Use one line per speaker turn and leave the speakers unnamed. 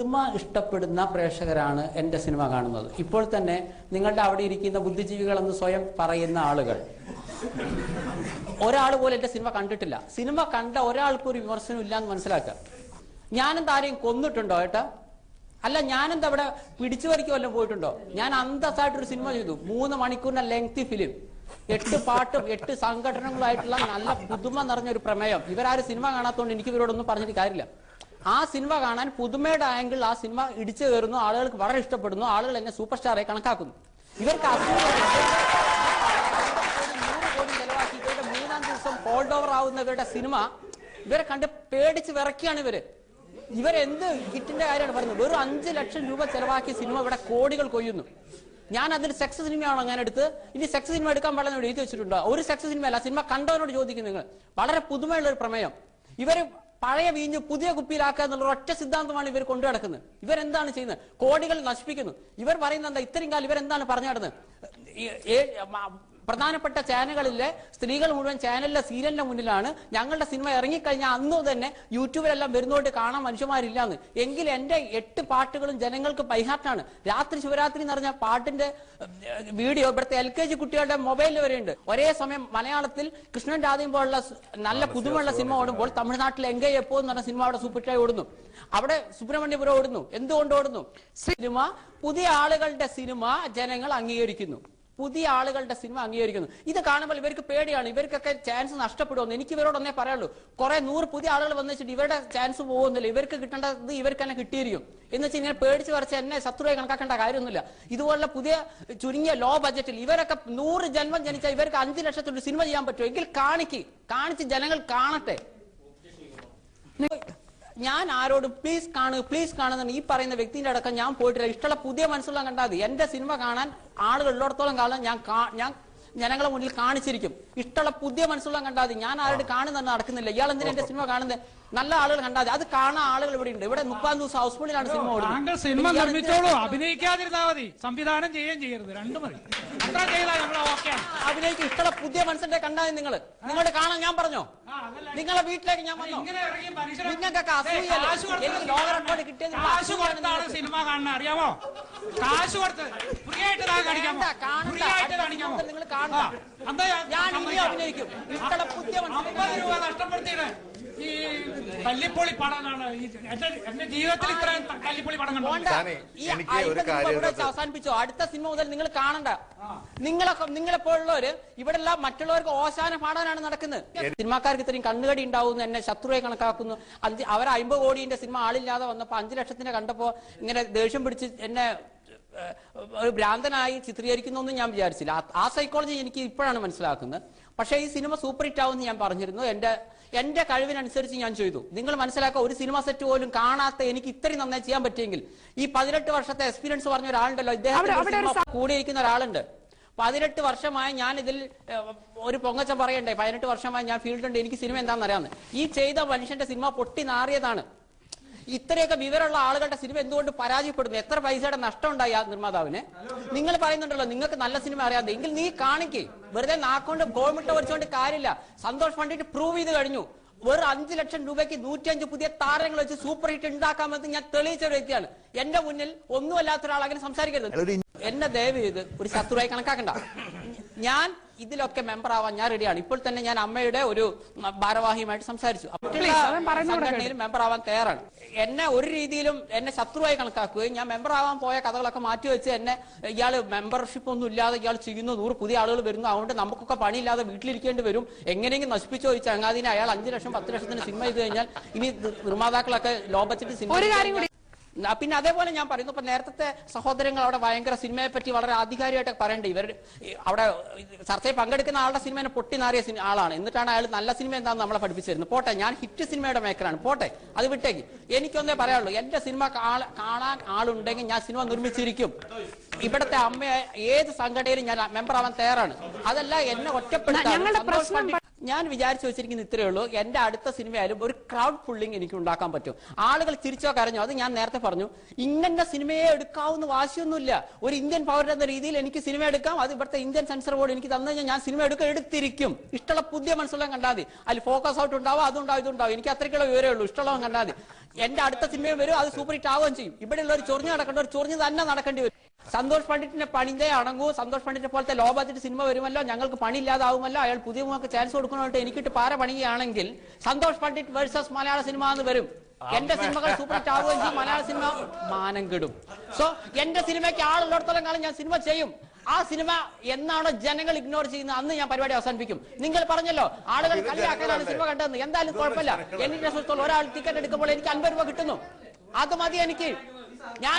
Cinema ഇഷ്ടപ്പെടുന്ന പ്രേക്ഷകരാണ് എന്റെ cinema കാണുന്നത്. ഇപ്പോൾ തന്നെ നിങ്ങളുടെ അവിടെ ഇരിക്കുന്ന ബുദ്ധിജീവികളെന്ന് സ്വയം പറയുന്ന ആളുകൾ. ഒരാൾ പോലും എന്റെ സിനിമ കണ്ടിട്ടില്ല. സിനിമ കണ്ട ഒരാൾക്കും ഒരു വിമർശനം ഇല്ല എന്ന് മനസ്സിലാക്കുക. ഞാനെന്താ ആരെയും കൊന്നിട്ടുണ്ടോ ഏട്ടാ? അല്ല ഞാനെന്താ അവിടെ പിടിച്ചു വരയ്ക്ക് വല്ലതും പോയിട്ടുണ്ടോ? ഞാൻ അന്തസ്സായിട്ടൊരു സിനിമ ചെയ്തു. മൂന്ന് മണിക്കൂറിന്റെ ലെങ്തി ഫിലിം. എട്ട് പാട്ടും എട്ട് സംഘടനകളായിട്ടുള്ള നല്ല പുതുമ നിറഞ്ഞ ഒരു പ്രമേയം. ഇവരാരും സിനിമ കാണാത്തതുകൊണ്ട് എനിക്ക് ഇവരോടൊന്നും പറഞ്ഞിട്ട് കാര്യമില്ല. ആ സിനിമ കാണാൻ പുതുമയുടെ ആംഗിൾ ആ സിനിമ ഇടിച്ചു കയറുന്നു ആളുകൾക്ക് വളരെ ഇഷ്ടപ്പെടുന്നു ആളുകൾ എന്നെ സൂപ്പർ സ്റ്റാറായി കണക്കാക്കുന്നു. ഇവർക്ക് നൂറ് മൂന്നാം ദിവസം ഹോൾഡ് ഓവർ ആവുന്നവരുടെ സിനിമ ഇവരെ കണ്ട് പേടിച്ച് വിറക്കുകയാണ് ഇവർ. ഇവരെന്ത് ഹിറ്റിന്റെ കാര്യമാണ് പറയുന്നത്? വെറും അഞ്ച് ലക്ഷം രൂപ ചെലവാക്കിയ സിനിമ ഇവിടെ കോടികൾ കൊയ്യുന്നു. ഞാൻ അതിൽ സെക്സ് സിനിമയാണോ ഞാൻ എടുത്ത്? ഇനി സെക്സ് സിനിമ എടുക്കാൻ പാടില്ല എന്ന് എഴുതി വെച്ചിട്ടുണ്ടോ? ഒരു സെക്സ് സിനിമ അല്ല സിനിമ കണ്ടവനോട് ചോദിക്കും നിങ്ങൾ. വളരെ പുതുമയുള്ള ഒരു പ്രമേയം. ഇവർ പഴയ വീഞ്ഞ് പുതിയ കുപ്പിയിലാക്കുക എന്നുള്ള ഒറ്റ സിദ്ധാന്തമാണ് ഇവർ കൊണ്ടു നടക്കുന്നത്. ഇവരെന്താണ് ചെയ്യുന്നത്? കോടികൾ നശിപ്പിക്കുന്നു. ഇവർ പറയുന്നത് എന്താ? ഇത്രയും കാലം ഇവരെന്താണ് പറഞ്ഞു നടന്നത്? പ്രധാനപ്പെട്ട ചാനലുകളിലെ സ്ത്രീകൾ മുഴുവൻ ചാനലിലെ സീരിയലിന്റെ മുന്നിലാണ്. ഞങ്ങളുടെ സിനിമ ഇറങ്ങിക്കഴിഞ്ഞാൽ അന്നു തന്നെ യൂട്യൂബിലെല്ലാം വരുന്നോട്ട് കാണാൻ മനുഷ്യന്മാരില്ലാന്ന്. എങ്കിൽ എന്റെ എട്ട് പാട്ടുകളും ജനങ്ങൾക്ക് പരിഹാർട്ടാണ് രാത്രി ശിവരാത്രി എന്ന് പറഞ്ഞ പാട്ടിന്റെ വീഡിയോ ഇവിടുത്തെ എൽ കെ ജി കുട്ടികളുടെ മൊബൈലിൽ വരെയുണ്ട്. ഒരേ സമയം മലയാളത്തിൽ കൃഷ്ണൻ രാധയും പോലുള്ള നല്ല പുതുമുള്ള സിനിമ ഓടുമ്പോൾ തമിഴ്നാട്ടിൽ എങ്കെ എപ്പോ എന്ന് പറഞ്ഞ സിനിമ അവിടെ സൂപ്പർട്ടായി ഓടുന്നു. അവിടെ സുബ്രഹ്മണ്യപുരം ഓടുന്നു. എന്തുകൊണ്ട് ഓടുന്നു? സിനിമ പുതിയ ആളുകളുടെ സിനിമ ജനങ്ങൾ അംഗീകരിക്കുന്നു. പുതിയ ആളുകളുടെ സിനിമ അംഗീകരിക്കുന്നു. ഇത് കാണുമ്പോൾ ഇവർക്ക് പേടിയാണ്. ഇവർക്കൊക്കെ ചാൻസ് നഷ്ടപ്പെടുമെന്ന്. എനിക്ക് ഇവരോടൊന്നേ പറയുള്ളൂ കുറെ നൂറ് പുതിയ ആളുകൾ വന്നിട്ട് ഇവരുടെ ചാൻസ് പോകുന്നില്ല. ഇവർക്ക് കിട്ടേണ്ടത് ഇവർക്ക് തന്നെ കിട്ടിയിരിക്കും. എന്ന് വെച്ചാൽ ഇങ്ങനെ പേടിച്ച് വരച്ച് എന്നെ ശത്രുവായി കണക്കാക്കേണ്ട കാര്യമൊന്നുമില്ല. ഇതുപോലുള്ള പുതിയ ചുരുങ്ങിയ ലോ ബജറ്റിൽ ഇവരൊക്കെ നൂറ് ജന്മം ജനിച്ച ഇവർക്ക് അഞ്ച് ലക്ഷത്തിൽ സിനിമ ചെയ്യാൻ പറ്റുമോ? എങ്കിൽ കാണിക്ക്. കാണിച്ച് ജനങ്ങൾ കാണട്ടെ. ഞാൻ ആരോടും പ്ലീസ് കാണുക പ്ലീസ് കാണുന്ന ഈ പറയുന്ന വ്യക്തിന്റെ അടക്കം ഞാൻ പോയിട്ടില്ല. ഇഷ്ടമുള്ള പുതിയ മനസ്സുള്ള കണ്ടാൽ മതി. എന്റെ സിനിമ കാണാൻ ആളുകൾ ഉള്ളിടത്തോളം കാലം ഞാൻ ഞാൻ ജനങ്ങളെ മുന്നിൽ കാണിച്ചിരിക്കും. ഇഷ്ടമുള്ള പുതിയ മനസ്സുള്ള കണ്ടാൽ മതി. ഞാൻ ആരോട് കാണുന്ന നടക്കുന്നില്ല. ഇയാൾ എന്തിനാ എന്റെ സിനിമ കാണുന്നത് നല്ല ആളുകൾ കണ്ടാൽ അത് കാണാൻ ആളുകൾ ഇവിടെ ഉണ്ട്. ഇവിടെ മുപ്പതാം ദിവസം ഹൗസ്ഫുള്ളിലാണ് സിനിമ
താങ്കൾ സിനിമ നിർമ്മിച്ചോളൂ. അഭിനയിക്കാതിരുന്നാ മതി. സംവിധാനം ചെയ്യുകയും ചെയ്യരുത്. രണ്ടു മതി. അത്ര ചെയ്താൽ നമ്മൾ ഓക്കെ
അഭിനയിക്ക് ഇഷ്ടമുള്ള പുതിയ മനസ്സിന്റെ കണ്ടാൽ നിങ്ങൾ. നിങ്ങളുടെ കാണാൻ ഞാൻ പറഞ്ഞോ? നിങ്ങളെ വീട്ടിലേക്ക് ഞാൻ വന്നോ? നിങ്ങൾക്കൊക്കെ അസൂയല്ലേ? ലോക റെക്കോർഡ് കിട്ടിയത്
കാശ് കൊടുത്താണ്. സിനിമ കാണുന്നത്. അറിയാമോ? കാശ് കൊടുത്ത് ഫ്രീ ആയിട്ട് കാണിക്കാമോ?
നിങ്ങൾ. ഞാൻ ഇനി അഭിനയിക്കും. ഇഷ്ടമുള്ള പുതിയ
രൂപ നഷ്ടപ്പെടുത്തിയത് ഈ കല്ലിപ്പൊളി പടമാണ് എന്റെ ജീവിതത്തിൽ ഇത്രയും പടം കണ്ടു
അവസാനിപ്പിച്ചോ? അടുത്ത സിനിമ മുതൽ നിങ്ങൾ കാണണ്ട. നിങ്ങളൊക്കെ പോലുള്ളവര് ഇവിടെ എല്ലാം മറ്റുള്ളവർക്ക് ഓശാന പാടാനാണ് നടക്കുന്നത്. സിനിമാക്കാർക്ക് ഇത്രയും കണ്ണുകടി ഉണ്ടാവുന്നു എന്നെ ശത്രുവായി കണക്കാക്കുന്നു. അഞ്ച് അവർ അമ്പത് കോടിന്റെ സിനിമ ആളില്ലാതെ വന്നപ്പോ അഞ്ചു ലക്ഷത്തിന്റെ കണ്ടപ്പോ ഇങ്ങനെ ദേഷ്യം പിടിച്ച് എന്നെ ഒരു ഭ്രാന്തനായി ചിത്രീകരിക്കുന്നു എന്ന് ഞാൻ വിചാരിച്ചില്ല. ആ- ആ സൈക്കോളജി എനിക്ക് ഇപ്പോഴാണ് മനസ്സിലാക്കുന്നത്. പക്ഷേ ഈ സിനിമ സൂപ്പർ ഹിറ്റ് ആവുമെന്ന് ഞാൻ പറഞ്ഞിരുന്നു. എന്റെ എന്റെ കഴിവിനനുസരിച്ച് ഞാൻ ചെയ്തു. നിങ്ങൾ മനസ്സിലാക്കുക ഒരു സിനിമ സെറ്റ് പോലും കാണാത്ത എനിക്ക് ഇത്രയും നന്നായി ചെയ്യാൻ പറ്റിയെങ്കിൽ ഈ പതിനെട്ട് വർഷത്തെ എക്സ്പീരിയൻസ് പറഞ്ഞ ഒരാളുണ്ടല്ലോ ഇദ്ദേഹം കൂടിയിരിക്കുന്ന ഒരാളുണ്ട്. പതിനെട്ട് വർഷമായി ഞാൻ ഇതിൽ ഒരു പൊങ്ങച്ചം പറയണ്ടേ? പതിനെട്ട് വർഷമായി ഞാൻ ഫീൽഡുണ്ട് എനിക്ക് സിനിമ എന്താണെന്ന് അറിയാമെന്ന് ഈ ചെയ്ത മനുഷ്യന്റെ സിനിമ പൊട്ടി നാറിയതാണ്. ഇത്രയൊക്കെ വിവരമുള്ള ആളുകളുടെ സിനിമ എന്തുകൊണ്ട് പരാജയപ്പെടുന്നു? എത്ര പൈസയുടെ നഷ്ടം ഉണ്ടായി ആ നിർമ്മാതാവിന്? നിങ്ങൾ പറയുന്നുണ്ടല്ലോ നിങ്ങൾക്ക് നല്ല സിനിമ അറിയാതെ എങ്കിൽ നീ കാണിക്കേ. വെറുതെ നാക്കൊണ്ട് കോമിട്ട് വരച്ചുകൊണ്ട് കാര്യമില്ല. സന്തോഷ് പണ്ഡിറ്റ് പ്രൂവ് ചെയ്ത് കഴിഞ്ഞു. വെറും അഞ്ചു ലക്ഷം രൂപയ്ക്ക് നൂറ്റിയഞ്ച് പുതിയ താരങ്ങൾ വെച്ച് സൂപ്പർ ഹിറ്റ് ഉണ്ടാക്കാമെന്ന് ഞാൻ തെളിയിച്ച ഒരു വ്യക്തിയാണ്. എന്റെ മുന്നിൽ ഒന്നുമല്ലാത്ത ഒരാൾ അങ്ങനെ സംസാരിക്കരുത്. എന്നെ ദയവ് ചെയ്ത് ഒരു ശത്രുവായി കണക്കാക്കണ്ട. ഞാൻ ഇതിലൊക്കെ മെമ്പർ ആവാൻ ഞാൻ റെഡിയാണ് ഇപ്പോൾ തന്നെ ഞാൻ അമ്മയുടെ ഒരു ഭാരവാഹിയുമായിട്ട് സംസാരിച്ചു. സംഘടനയിലും മെമ്പർ ആവാൻ തയ്യാറാണ്. എന്നെ ഒരു രീതിയിലും എന്നെ ശത്രുവായി കണക്കാക്കുകയും ഞാൻ മെമ്പർ ആവാൻ പോയ കഥകളൊക്കെ മാറ്റിവെച്ച് എന്നെ ഇയാൾ മെമ്പർഷിപ്പ് ഒന്നും ഇല്ലാതെ ഇയാൾ ചെയ്യുന്നു. നൂറ് പുതിയ ആളുകൾ വരുന്നു. അതുകൊണ്ട് നമുക്കൊക്കെ പണിയില്ലാതെ വീട്ടിലിരിക്കേണ്ടി വരും. എങ്ങനെയെങ്കിലും നശിപ്പിച്ചോ ഈ ചങ്ങാതിനെ. അയാൾ അഞ്ചു ലക്ഷം പത്ത് ലക്ഷത്തിന് സിനിമ ചെയ്ത് കഴിഞ്ഞാൽ ഇനി നിർമ്മാതാക്കളൊക്കെ ലോ സിനിമ പിന്നെ അതേപോലെ ഞാൻ പറയുന്നു ഇപ്പൊ നേരത്തെ സഹോദരങ്ങൾ അവിടെ ഭയങ്കര സിനിമയെ പറ്റി വളരെ ആധികാരികമായിട്ട് പറയണ്ടേ? ഇവർ അവിടെ ചർച്ചയിൽ പങ്കെടുക്കുന്ന ആളുടെ സിനിമേനെ പൊട്ടി നാറിയ സിനി- ആളാണ്. എന്നിട്ടാണ് അയാൾ നല്ല സിനിമ എന്താണെന്ന് നമ്മളെ പഠിപ്പിച്ചിരുന്നത് പോട്ടെ ഞാൻ ഹിറ്റ് സിനിമയുടെ മേക്കറാണ്. പോട്ടെ അത് വിട്ടേക്ക്. എനിക്കൊന്നേ പറയാനുള്ളൂ എന്റെ സിനിമ കാണാൻ ആളുണ്ടെങ്കിൽ ഞാൻ സിനിമ നിർമ്മിച്ചിരിക്കും. ഇവിടത്തെ അമ്മയെ ഏത് സംഘടനയിലും ഞാൻ മെമ്പർ ആവാൻ തയ്യാറാണ്. അതല്ല എന്നെ ഒറ്റപ്പെടുത്താൻ ഞാൻ വിചാരിച്ചു വെച്ചിരിക്കുന്ന ഇത്രയേ ഉള്ളൂ. എന്റെ അടുത്ത സിനിമയായാലും ഒരു ക്രൗഡ് പുള്ളിങ് എനിക്ക് ഉണ്ടാക്കാൻ പറ്റും. ആളുകൾ ചിരിച്ചോ കരഞ്ഞോ അത് ഞാൻ നേരത്തെ പറഞ്ഞു. ഇങ്ങനെ സിനിമയെ എടുക്കാവുന്ന വാശിയൊന്നുമില്ല. ഒരു ഇന്ത്യൻ പൗരൻ എന്ന രീതിയിൽ എനിക്ക് സിനിമ എടുക്കാം. അത് ഇവിടുത്തെ ഇന്ത്യൻ സെൻസർ ബോർഡ് എനിക്ക് തന്നു കഴിഞ്ഞാൽ ഞാൻ സിനിമ എടുക്കുക എടുത്തിരിക്കും. ഇഷ്ടമുള്ള പുതിയ മനസ്സിലും കണ്ടാൽ മതി. അതിൽ ഫോക്കസ് ഔട്ട് ഉണ്ടാവും അതുണ്ടാവും ഇതുണ്ടാവും എനിക്ക് അത്രയ്ക്കുള്ള വിവരമേ ഉള്ളൂ. ഇഷ്ടമുള്ളവൻ കണ്ടാൽ മതി. എന്റെ അടുത്ത സിനിമയും വരും അത് സൂപ്പർ ഹിറ്റ് ആവുകയും ചെയ്യും. ഇവിടെയുള്ള ഒരു ചൊറിഞ്ഞ് നടക്കേണ്ട ഒരു ചൊറിഞ്ഞ് തന്നെ നടക്കേണ്ടി വരും. സന്തോഷ് പണ്ഡിറ്റിന്റെ പണിതേ അടങ്ങൂ. സന്തോഷ് പണ്ഡിറ്റിനെ പോലത്തെ ലോ ബഡ്ജറ്റ് സിനിമ വരുമല്ലോ? ഞങ്ങൾക്ക് പണി ഇല്ലാതാവുമല്ലോ അയാൾ പുതിയ മുഖക്ക് ചാൻസ് കൊടുക്കണമായിട്ട് എനിക്കിട്ട് പാര പണിയാണെങ്കിൽ സന്തോഷ് പണ്ഡിറ്റ് വേഴ്സസ് മലയാള സിനിമ എന്ന് വരും. എന്റെ സിനിമകൾ സൂപ്പർ ഹിറ്റ് ആവുകയും ചെയ്യും. മലയാള സിനിമ മാനം കെടും. സോ എന്റെ സിനിമയ്ക്ക് ആളുള്ളിടത്തോളം കാലം ഞാൻ സിനിമ ചെയ്യും. ആ സിനിമ എന്നാണോ ജനങ്ങൾ ഇഗ്നോർ ചെയ്യുന്നത്? അന്ന് ഞാൻ പരിപാടി അവസാനിപ്പിക്കും. നിങ്ങൾ പറഞ്ഞല്ലോ ആളുകൾ കളിയാക്കാനാണ് സിനിമ കണ്ടതെന്ന്. എന്തായാലും കുഴപ്പമില്ല. എനിക്ക് സംബന്ധിച്ചോളം ഒരാൾ ടിക്കറ്റ് എടുക്കുമ്പോൾ എനിക്ക് അൻപത് രൂപ കിട്ടുന്നു. അത് മതി എനിക്ക്. ഞാൻ